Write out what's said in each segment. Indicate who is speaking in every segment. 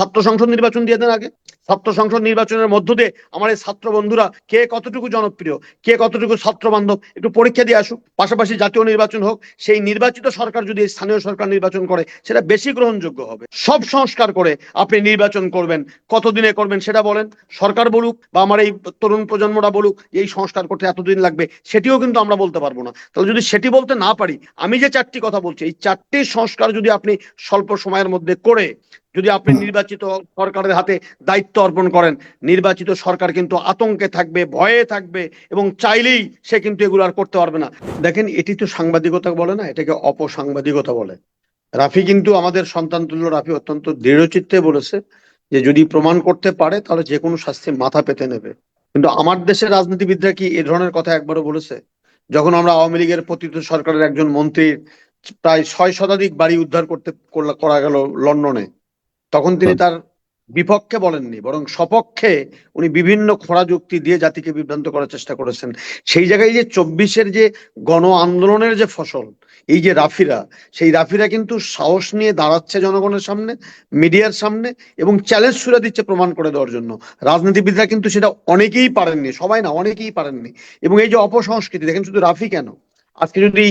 Speaker 1: ছাত্র সংসদ নির্বাচন দিয়ে দেন আগে। ছাত্র সংসদ নির্বাচনের মধ্য দিয়ে আমার এই ছাত্র বন্ধুরা কে কতটুকু জনপ্রিয়, কে কতটুকু ছাত্র বান্ধব, একটু পরীক্ষা দিয়ে আসুক। পাশাপাশি জাতীয় নির্বাচন হোক, সেই নির্বাচিত সরকার যদি স্থানীয় সরকার নির্বাচন করে, সেটা বেশি গ্রহণযোগ্য হবে। সব সংস্কার করে আপনি নির্বাচন করবেন। কতদিনে করবেন সেটা বলেন। সরকার বলুক বা আমার এই তরুণ প্রজন্মরা বলুক, এই সংস্কার করতে এতদিন লাগবে, সেটিও কিন্তু আমরা বলতে পারব না। তাহলে যদি সেটি বলতে না পারি, আমি যে চারটি কথা বলছি, এই চারটি সংস্কার যদি আপনি স্বল্প সময়ের মধ্যে করে যদি আপনি নির্বাচিত সরকারের হাতে দায়িত্ব অর্পণ করেন নির্বাচিত সরকার কিন্তু আতঙ্কে থাকবে ভয়ে থাকবে এবং চাইলেই সে কিন্তু এগুলো আর করতে পারবে না। দেখেন এটি তো সাংবাদিকতা বলে না এটাকে অপসাংবাদিকতা বলে। রাফি কিন্তু আমাদের সন্তান তুল্য রাফি অত্যন্ত দৃঢ়চিত্তে বলেছে যে যদি প্রমাণ করতে পারে তাহলে যে কোনো শাস্তি মাথা পেতে নেবে। কিন্তু আমার দেশের রাজনীতিবিদরা কি এ ধরনের কথা একবারও বলেছে? যখন আমরা আওয়ামী লীগের পতিত সরকারের একজন মন্ত্রীর প্রায় ছয় শতাধিক বাড়ি উদ্ধার করতে করা গেল লন্ডনে তখন তিনি তার বিপক্ষে বলেননি বরং সপক্ষে উনি বিভিন্ন খোঁড়া যুক্তি দিয়ে জাতিকে বিভ্রান্ত করার চেষ্টা করেছেন। সেই জায়গায় যে চব্বিশের যে গণ আন্দোলনের যে ফসল এই যে রাফিরা সেই রাফিরা কিন্তু সাহস নিয়ে দাঁড়াচ্ছে জনগণের সামনে মিডিয়ার সামনে এবং চ্যালেঞ্জ সুরা দিচ্ছে প্রমাণ করে দেওয়ার জন্য। রাজনীতিবিদরা কিন্তু সেটা অনেকেই পারেননি সবাই না অনেকেই পারেননি। এবং এই যে অপসংস্কৃতি দেখেন শুধু রাফি কেন? আজকে যদি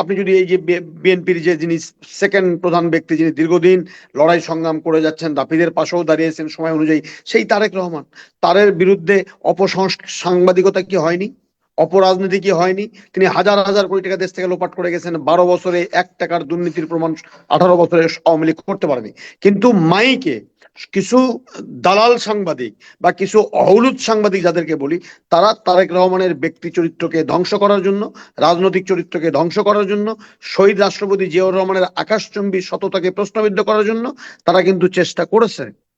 Speaker 1: আপনি যদি এই যে বিএনপির যে যিনি সেকেন্ড প্রধান ব্যক্তি যিনি দীর্ঘদিন লড়াই সংগ্রাম করে যাচ্ছেন রাফিদের পাশেও দাঁড়িয়েছেন সময় অনুযায়ী, সেই তারেক রহমান, তারের বিরুদ্ধে অপসংস সাংবাদিকতা কি হয়নি? অপরাজনীতি কি হয়নি? তিনি হাজার হাজার কোটি টাকা দেশ থেকে লোপাট করে গেছেন, বারো বছরে এক টাকার দুর্নীতির প্রমাণ, আঠারো বছরে আওয়ামী লীগ করতে পারেনি। কিন্তু মাইকে কিছু দালাল সাংবাদিক বা কিছু অহলুদ সাংবাদিক যাদেরকে বলি, তারা তারেক রহমানের ব্যক্তি চরিত্রকে ধ্বংস করার জন্য, রাজনৈতিক চরিত্রকে ধ্বংস করার জন্য, শহীদ রাষ্ট্রপতি জিয়াউর রহমানের আকাশচম্বী সততাকে প্রশ্নবিদ্ধ করার জন্য তারা কিন্তু চেষ্টা করেছে।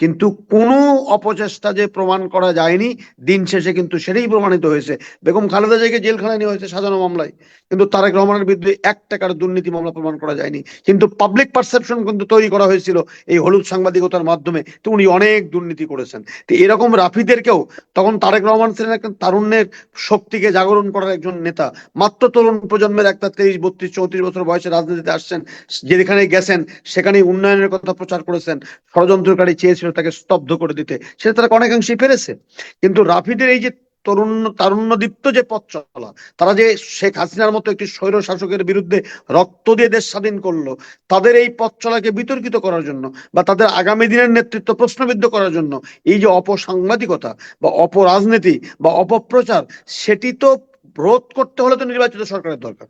Speaker 1: কিন্তু কোনো অপচেষ্টা যে প্রমাণ করা যায়নি, দিন শেষে কিন্তু সেটাই প্রমাণিত হয়েছে। বেগম খালেদা জিয়াকে জেলখানায় নেওয়া হয়েছে সাজানো মামলায়। কিন্তু তারেক রহমানের বিরুদ্ধে এক টাকার দুর্নীতি মামলা প্রমাণ করা যায়নি। কিন্তু পাবলিক পারসেপশন কিন্তু তৈরি করা হয়েছিল এই হলুদ সাংবাদিকতার মাধ্যমে। তো উনি অনেক দুর্নীতি করেছেন। তো এরকম রাফিদেরকেও তখন তারেক রহমান ছিলেন একটা তারুণ্যের শক্তিকে জাগরণ করার একজন নেতা। মাত্র তরুণ প্রজন্মের একটা তেইশ বত্রিশ, চৌত্রিশ বছর বয়সে রাজনীতিতে আসছেন, যেখানে গেছেন, সেখানেই উন্নয়নের কথা প্রচার করেছেন, ষড়যন্ত্রকারী চেয়েছিল তাকে স্তব্ধ করে দিতে। সেটা তারা অনেকাংশেই পেরেছে। কিন্তু রাফিদের এই যে তরুণ, তারুণ্যদীপ্ত যে পথ চলা, তারা যে শেখ হাসিনার মতো একটি স্বৈর শাসকের বিরুদ্ধে রক্ত দিয়ে দেশ স্বাধীন করল, তাদের এই পথ চলাকে বিতর্কিত করার জন্য বা তাদের আগামী দিনের নেতৃত্ব প্রশ্নবিদ্ধ করার জন্য এই যে অপসাংবাদিকতা বা অপরাজনীতি বা অপপ্রচার, সেটি তো রোধ করতে হলে তো নির্বাচিত সরকারের দরকার।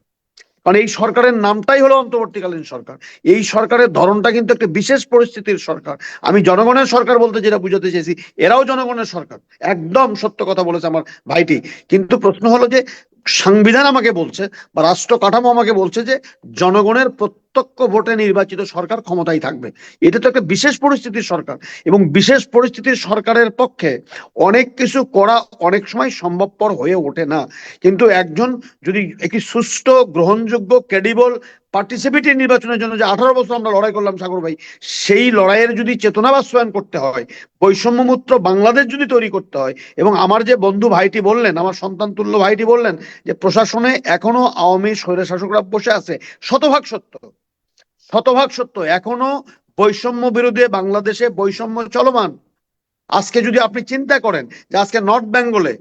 Speaker 1: কারণ এই সরকারের নামটাই হলো অন্তর্বর্তীকালীন সরকার। এই সরকারের ধরনটা কিন্তু একটা বিশেষ পরিস্থিতির সরকার। আমি জনগণের সরকার বলতে যেটা বুঝাতে চেয়েছি, এরাও জনগণের সরকার। একদম সত্য কথা বলেছে আমার ভাইটি। কিন্তু প্রশ্ন হলো যে, সংবিধান আমাকে বলছে বা রাষ্ট্র কাঠামো আমাকে বলছে যে, জনগণের প্রত্যক্ষ ভোটে নির্বাচিত সরকার ক্ষমতায় থাকবে। এটা তো একটা বিশেষ পরিস্থিতির সরকার। এবং বিশেষ পরিস্থিতির সরকারের পক্ষে অনেক কিছু করা অনেক সময় সম্ভবপর হয়ে ওঠে না। কিন্তু একজন যদি একটি সুষ্ঠু, গ্রহণযোগ্য ক্রেডিবল পার্টিসিপেটিভ নির্বাচনের জন্য যে আঠারো বছর আমরা লড়াই করলাম সাগর ভাই, সেই লড়াইয়ের যদি চেতনা বাস্তবায়ন করতে হয় বৈষম্যমুক্ত বাংলাদেশ যদি তৈরি করতে হয়, এবং আমার যে বন্ধু ভাইটি বললেন, আমার সন্তান তুল্য ভাইটি বললেন যে, প্রশাসনে এখনও আওয়ামী স্বৈর শাসকরা বসে আছে, শতভাগ সত্য। শতভাগ সত্য। এখনও বৈষম্য বিরোধী বাংলাদেশে বৈষম্য চলমান। আজকে যদি আপনি চিন্তা করেন যে আজকে নর্থ বেঙ্গলে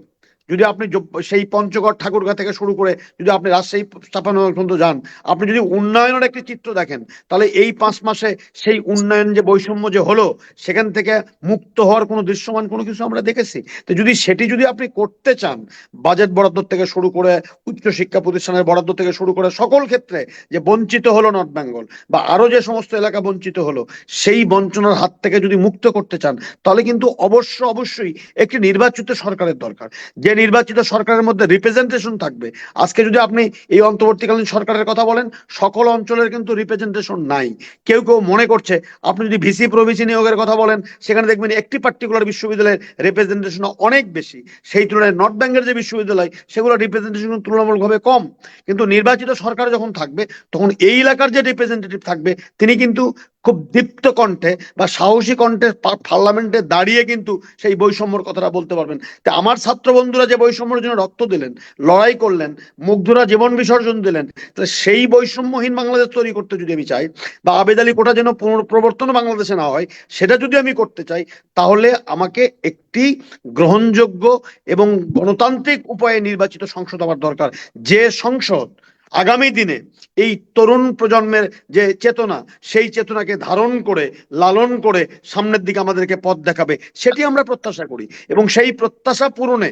Speaker 1: যদি আপনি সেই পঞ্চগড় ঠাকুরগা থেকে শুরু করে যদি আপনি রাজশাহী চাপানো পর্যন্ত যান, আপনি যদি উন্নয়নের একটি চিত্র দেখেন, তাহলে এই পাঁচ মাসে সেই উন্নয়ন যে বৈষম্য যে হলো, সেখান থেকে মুক্ত হওয়ার কোনো দৃশ্যমান কোনো কিছু আমরা দেখেছি? তো যদি সেটি যদি আপনি করতে চান, বাজেট বরাদ্দ থেকে শুরু করে, উচ্চ শিক্ষা প্রতিষ্ঠানের বরাদ্দ থেকে শুরু করে সকল ক্ষেত্রে যে বঞ্চিত হলো নর্থ বেঙ্গল বা আরও যে সমস্ত এলাকা বঞ্চিত হলো, সেই বঞ্চনার হাত থেকে যদি মুক্ত করতে চান, তাহলে কিন্তু অবশ্য অবশ্যই একটি নির্বাচিত সরকারের দরকার। যে নির্বাচিত সরকারের মধ্যে রিপ্রেজেন্টেশন থাকবে। আজকে যদি আপনি এই অন্তর্বর্তীকালীন সরকারের কথা বলেন, সকল অঞ্চলের কিন্তু রিপ্রেজেন্টেশন নাই। কেউ কেউ মনে করছে, আপনি যদি ভিসি প্রভিসি নিয়োগের কথা বলেন, সেখানে দেখবেন একটি পার্টিকুলার বিশ্ববিদ্যালয়ের রিপ্রেজেন্টেশন অনেক বেশি। সেই তুলনায় নর্থ বেঙ্গের যে বিশ্ববিদ্যালয় সেগুলো রিপ্রেজেন্টেশন তুলনামূলকভাবে কম। কিন্তু নির্বাচিত সরকার যখন থাকবে, তখন এই এলাকার যে রিপ্রেজেন্টেটিভ থাকবে, তিনি কিন্তু খুব দীপ্ত কণ্ঠে বা সাহসী কণ্ঠে পার্লামেন্টে দাঁড়িয়ে কিন্তু সেই বৈষম্যর কথাটা বলতে পারবেন। তা আমার ছাত্র বন্ধুরা যে বৈষম্যের জন্য রক্ত দিলেন, লড়াই করলেন, মুগ্ধরা জীবন বিসর্জন দিলেন তাহলে সেই বৈষম্যহীন বাংলাদেশ তৈরি করতে যদি আমি চাই বা আবেদ আলী কোটা যেন পুনঃপ্রবর্তন বাংলাদেশে না হয়, সেটা যদি আমি করতে চাই, তাহলে আমাকে একটি গ্রহণযোগ্য এবং গণতান্ত্রিক উপায়ে নির্বাচিত সংসদ আমার দরকার। যে সংসদ আগামী দিনে এই তরুণ প্রজন্মের যে চেতনা, সেই চেতনাকে ধারণ করে, লালন করে সামনের দিকে আমাদেরকে পথ দেখাবে, সেটি আমরা প্রত্যাশা করি এবং সেই প্রত্যাশা পূরণে।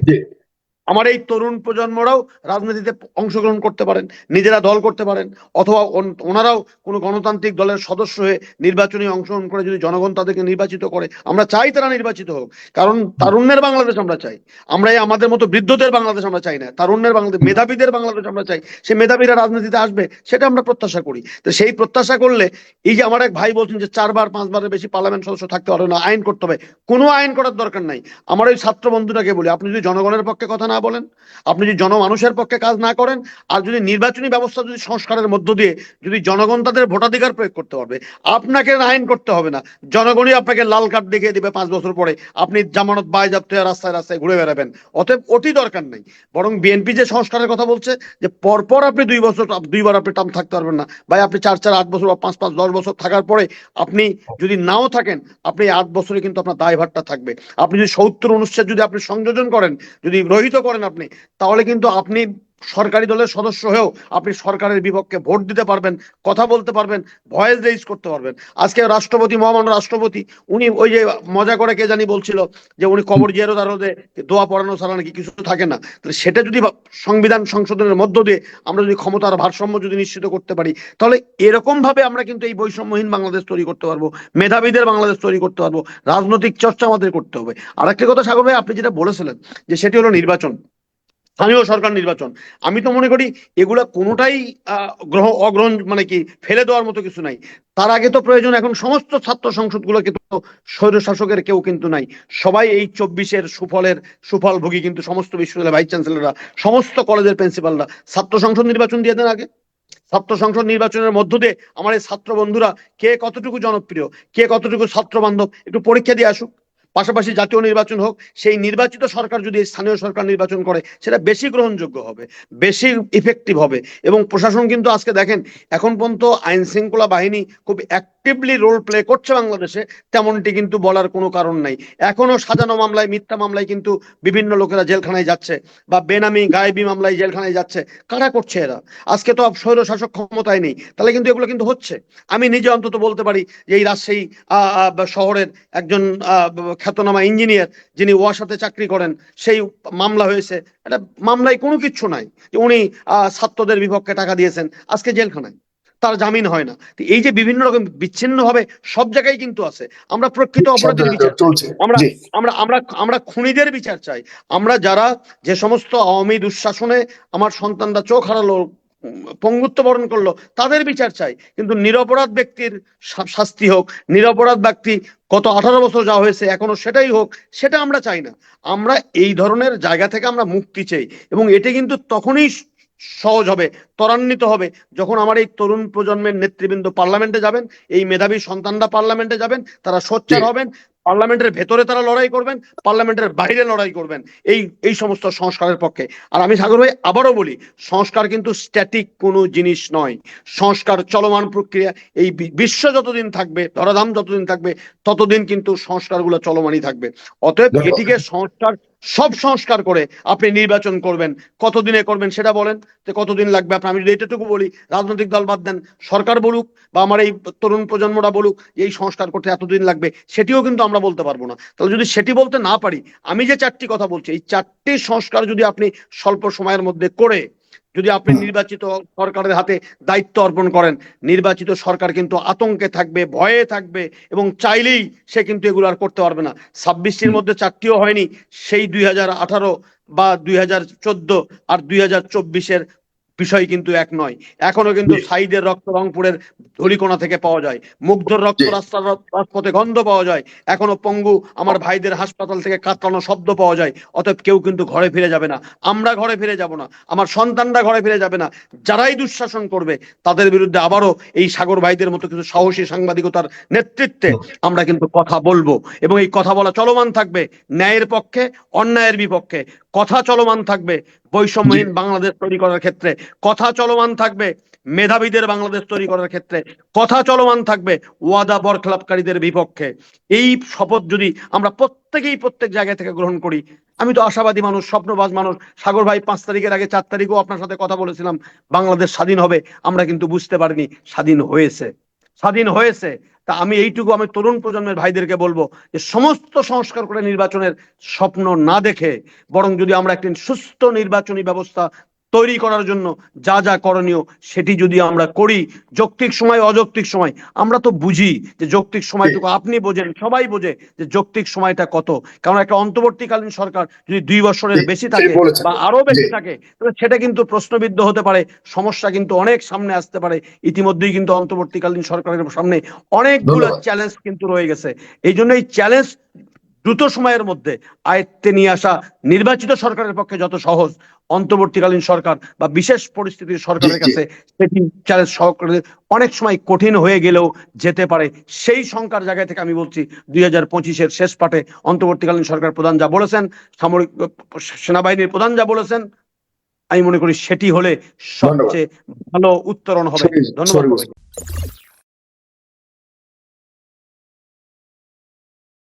Speaker 1: আমার এই তরুণ প্রজন্মরাও রাজনীতিতে অংশগ্রহণ করতে পারেন, নিজেরা দল করতে পারেন, অথবা ওন- ওনারাও কোনো গণতান্ত্রিক দলের সদস্য হয়ে নির্বাচনী অংশগ্রহণ করে যদি জনগণ তাদেরকে নির্বাচিত করে, আমরা চাই তারা নির্বাচিত হোক। কারণ তারুণ্যের বাংলাদেশ আমরা চাই। আমরা এই আমাদের মতো বৃদ্ধদের বাংলাদেশ আমরা চাই না। তারুণ্যের বাংলাদেশ, মেধাবীদের বাংলাদেশ আমরা চাই। সে মেধাবীরা রাজনীতিতে আসবে, সেটা আমরা প্রত্যাশা করি। তো সেই প্রত্যাশা করলে এই যে আমার এক ভাই বলছেন যে চারবার, পাঁচবারের বেশি পার্লামেন্ট সদস্য থাকতে পারবে না, আইন করতে হবে। কোনো আইন করার দরকার নাই। আমার ওই ছাত্র বন্ধুটাকে বলি, আপনি যদি জনগণের পক্ষে কথা না বলেন? আপনি যদি জনমানুষের পক্ষে কাজ না করেন, আর যদি নির্বাচনী ব্যবস্থা, যদি সংস্কারের মধ্য দিয়ে যদি জনগণ তাদের ভোটাধিকার প্রয়োগ করতে পারবে, আপনাকে আইন করতে হবে না। জনগণই আপনাকে লাল কার্ড দেখিয়ে দিবে পাঁচ বছর পরে। আপনি জামানত যাতে রাস্তায় রাস্তায় ঘুরে বেড়াবেন। অতএব ওটি দরকার নেই। বরং বিএনপি যে সংস্কারের কথা বলছে, যে পরপর আপনি দুই বছর, দুইবার আপনি টার্ম থাকতে পারবেন না। ভাই, আপনি চার চার, আট বছর বা পাঁচ পাঁচ, দশ বছর থাকার পরে আপনি যদি নাও থাকেন, আপনি আট বছরে কিন্তু আপনার দায়ভারটা থাকবে। আপনি যদি সত্তর অনুচ্ছেদ যদি আপনি সংযোজন করেন, যদি রহিত করেন আপনি তাহলে কিন্তু আপনি সরকারি দলের সদস্য হয়েও আপনি সরকারের বিপক্ষে ভোট দিতে পারবেন, কথা বলতে পারবেন, ভয়েস রেজ করতে পারবেন। আজকে রাষ্ট্রপতি, মহামান্য রাষ্ট্রপতি, উনি ওই যে মজা করে কে জানি বলছিল যে উনি কবর জিয়ারও তার দোয়া পড়ানো ছাড়া নাকি কিছু থাকে না। তাহলে সেটা যদি সংবিধান সংশোধনের মধ্য দিয়ে আমরা যদি ক্ষমতার ভারসাম্য যদি নিশ্চিত করতে পারি, তাহলে এরকম ভাবে আমরা কিন্তু এই বৈষম্যহীন বাংলাদেশ তৈরি করতে পারব, মেধাবীদের বাংলাদেশ তৈরি করতে পারব, রাজনৈতিক চর্চা আমাদের করতে হবে। আর একটা কথা সাগর ভাই, আপনি যেটা বলেছিলেন যে সেটি হলো নির্বাচন। স্থানীয় সরকার নির্বাচন। আমি তো মনে করি এগুলা কোনোটাই গ্রহ, অগ্রহণ মানে কি, ফেলে দেওয়ার মতো কিছু নাই। তার আগে তো প্রয়োজন এখন সমস্ত ছাত্র সংসদগুলোকে তো স্বৈর শাসকের কেউ কিন্তু নাই। সবাই এই চব্বিশের সুফলের সুফল ভোগী কিন্তু সমস্ত বিশ্ববিদ্যালয় ভাইস চ্যান্সেলররা, সমস্ত কলেজের প্রিন্সিপালরা। ছাত্র সংসদ নির্বাচন দিয়ে দেন আগে। ছাত্র সংসদ নির্বাচনের মধ্য দিয়ে আমার এই ছাত্র বন্ধুরা কে কতটুকু জনপ্রিয়, কে কতটুকু ছাত্র বান্ধব একটু পরীক্ষা দিয়ে আসুক। পাশাপাশি জাতীয় নির্বাচন হোক, সেই নির্বাচিত সরকার যদি স্থানীয় সরকার নির্বাচন করে, সেটা বেশি গ্রহণযোগ্য হবে, বেশি ইফেক্টিভ হবে। এবং প্রশাসন কিন্তু আজকে দেখেন, এখন পর্যন্ত আইন শৃঙ্খলা বাহিনী খুব অ্যাক্টিভলি রোল প্লে করছে বাংলাদেশে, তেমনটি কিন্তু বলার কোনো কারণ নাই। এখনও সাজানো মামলায়, মিথ্যা মামলায় কিন্তু বিভিন্ন লোকেরা জেলখানায় যাচ্ছে, বা বেনামি, গায়েবী মামলায় জেলখানায় যাচ্ছে। কারা করছে এরা? আজকে তো স্বৈর শাসক ক্ষমতায় নেই। তাহলে কিন্তু এগুলো কিন্তু হচ্ছে। আমি নিজে অন্তত বলতে পারি যে এই রাজশাহী শহরের একজন খ্যাতনামা ইঞ্জিনিয়ার যিনি ওয়াসাতে চাকরি করেন সেই মামলা হয়েছে। এটা মামলায় কোনো কিচ্ছু নাই যে উনি ছাত্রদের বিপক্ষে টাকা দিয়েছেন। আজকে জেলখানায়। তার জামিন হয় না। এই যে বিভিন্ন রকম বিচ্ছিন্ন ভাবে সব জায়গায় কিন্তু আছে। আমরা প্রকৃত অপরাধের বিচার আমরা আমরা আমরা আমরা খুনিদের বিচার চাই। আমরা যারা যে সমস্ত আওয়ামী দুঃশাসনে আমার সন্তানরা চোখ হারালো পঙ্গুত্ব বরণ করল তাদের বিচার চাই। কিন্তু নিরপরাধ ব্যক্তির শাস্তি হোক নিরপরাধ ব্যক্তি গত আঠারো বছর যা হয়েছে এখনও সেটাই হোক সেটা আমরা চাই না। আমরা এই ধরনের জায়গা থেকে আমরা মুক্তি চাই এবং এটি কিন্তু তখনই সহজ হবে ত্বরান্বিত হবে যখন আমার এই তরুণ প্রজন্মের নেতৃবৃন্দ পার্লামেন্টে যাবেন এই মেধাবী সন্তানরা পার্লামেন্টে যাবেন তারা সোচ্চার হবেন পার্লামেন্টের ভেতরে তারা লড়াই করবেন পার্লামেন্টের বাইরে লড়াই করবেন। এই এই সমস্ত সংস্কারের পক্ষে। আর আমি সাগর ভাই আবারও বলি সংস্কার কিন্তু স্ট্যাটিক কোনো জিনিস নয়। সংস্কার চলমান প্রক্রিয়া এই বিশ্ব যতদিন থাকবে ধরাধাম যতদিন থাকবে ততদিন কিন্তু সংস্কারগুলো চলমানই থাকবে। অতএব এটিকে সংস্কার সব সংস্কার করে আপনি নির্বাচন করবেন। কতদিনে করবেন সেটা বলেন। তো কতদিন লাগবে? আপনি আমি যদি এটাটুকু বলি। রাজনৈতিক দল বাদ দেন। সরকার বলুক বা আমার এই তরুণ প্রজন্মরা বলুক এই সংস্কার করতে এতদিন লাগবে, সেটিও কিন্তু আমরা বলতে পারব না। তাহলে যদি সেটি বলতে না পারি, আমি যে চারটি কথা বলছি, এই চারটি সংস্কার যদি আপনি স্বল্প সময়ের মধ্যে করে যদি আপনি নির্বাচিত সরকারের হাতে দায়িত্ব অর্পণ করেন, নির্বাচিত সরকার কিন্তু আতঙ্কে থাকবে, ভয়ে থাকবে এবং চাইলেই সে কিন্তু এগুলো আর করতে পারবে না। ছাব্বিশটির মধ্যে চারটিও হয়নি, সেই দুই হাজার আঠারো বা দুই হাজার চোদ্দ আর দুই হাজার চব্বিশের বিষয় কিন্তু এক নয়। এখনও কিন্তু। সাইদের রক্ত রংপুরের ধুলিকোনা থেকে পাওয়া যায়। মুগ্ধর রক্ত রাস্তার রাজপথে গন্ধ পাওয়া যায়। এখনও পঙ্গু আমার ভাইদের হাসপাতাল থেকে কাতরানো শব্দ পাওয়া যায়। অতএব কেউ কিন্তু ঘরে ফিরে যাবে না। আমরা ঘরে ফিরে যাব না। আমার সন্তানরা ঘরে ফিরে যাবে না। যারাই দুঃশাসন করবে তাদের বিরুদ্ধে আবারও এই সাগর ভাইদের মতো কিছু সাহসী সাংবাদিকতার নেতৃত্বে আমরা কিন্তু কথা বলব। এবং এই কথা বলা চলমান থাকবে ন্যায়ের পক্ষে অন্যায়ের বিপক্ষে। কথা চলমান থাকবে বৈষম্যহীন বাংলাদেশ তৈরি করার ক্ষেত্রে। কথা চলমান থাকবে মেধাবীদের বাংলাদেশ তৈরি করার ক্ষেত্রে। কথা চলমান থাকবে ওয়াদা বরখলাপকারীদের বিপক্ষে। এই শপথ যদি আমরা প্রত্যেকেই প্রত্যেক জায়গা থেকে গ্রহণ করি আমি তো আশাবাদী মানুষ স্বপ্নবাজ মানুষ। সাগর ভাই পাঁচ তারিখের আগে চার তারিখও আপনার সাথে কথা বলেছিলাম। বাংলাদেশ স্বাধীন হবে আমরা কিন্তু বুঝতে পারিনি স্বাধীন হয়েছে। স্বাধীন হয়েছে, তা আমি এইটুকু আমি তরুণ প্রজন্মের ভাইদেরকে বলব যে সমস্ত সংস্কার করে নির্বাচনের স্বপ্ন না দেখে, বরং যদি আমরা একটি সুস্থ নির্বাচনী ব্যবস্থা তৈরি করার জন্য যা যা করণীয় সেটি যদি আমরা করি যৌক্তিক সময় অযৌক্তিক সময় আমরা তো বুঝি যে যৌক্তিক সময়টুকু আপনি বোঝেন সবাই বোঝে যে যৌক্তিক সময়টা কত। কারণ একটা অন্তর্বর্তীকালীন সরকার যদি দুই বছরের বেশি থাকে বা আরও বেশি থাকে তাহলে সেটা কিন্তু প্রশ্নবিদ্ধ হতে পারে সমস্যা কিন্তু অনেক সামনে আসতে পারে। ইতিমধ্যেই কিন্তু অন্তর্বর্তীকালীন সরকারের সামনে অনেকগুলো চ্যালেঞ্জ কিন্তু রয়ে গেছে। এই জন্য এই চ্যালেঞ্জ দ্রুত সময়ের মধ্যে আয়ত্তে নিয়ে আসা নির্বাচিত সরকারের পক্ষে যত সহজ অন্তর্বর্তীকালীন সরকার বা বিশেষ পরিস্থিতির সরকারের। কাছে সেটি চ্যালেঞ্জ সহকারে অনেক সময় কঠিন হয়ে গেলেও যেতে পারে সেই সংখ্যার জায়গা থেকে আমি বলছি দুই হাজার পঁচিশের শেষ পাঠে অন্তর্বর্তীকালীন সরকার প্রধান যা বলেছেন সামরিক সেনাবাহিনীর প্রধান যা বলেছেন আমি মনে করি সেটি হলে সবচেয়ে ভালো উত্তরণ হবে ধন্যবাদ।